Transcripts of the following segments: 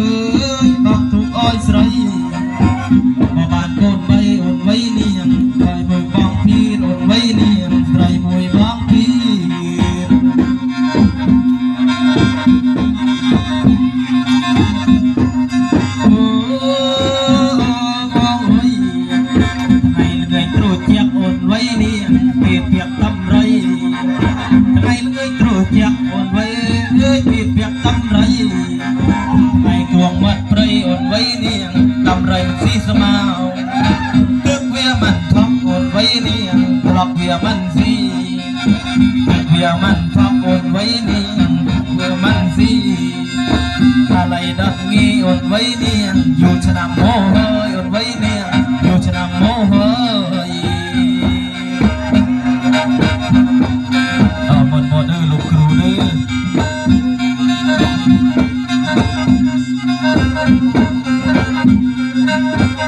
មើលដកទុកអោយស្រីមកបានកូនបីអូនវ័យនាងតែមួយបងភីអូនវ័យនាងស្រីមួយបងភីវ័យនាងពេលទៀកតំរីថ្ងៃល្ងាចត្រួសជាកអូនវ័យ នវៃនាងតំរៃស៊ីស្មៅទឹកវាមិនថប់អូនវៃនាងប្លុកវាមិនស៊ីទឹកវាមិនថប់អូនវៃនាងវាមិនស៊ីអាឡៃដកងីអូនវៃនាងយូរឆ្នាំមកហើយអូនវៃនាងយូរឆ្នាំមកហើយអរមុនមកនេះលោកគ្រូនេះអូអើយពលាន់នេះតមោមុនវៃនេះពលាន់នេះតមោដបត្រាយឈលជ្រោមុនវៃនេះដែលបងដងជរដបត្រាយឈលជ្រោមុនវៃនេះ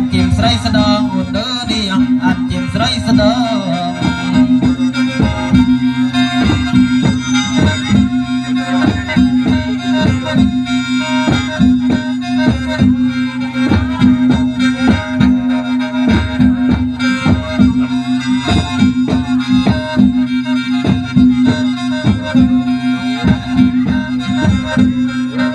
ត់ជាងស្រីស្ដងអូនដើនេះអត់ជាងស្រីស្ដង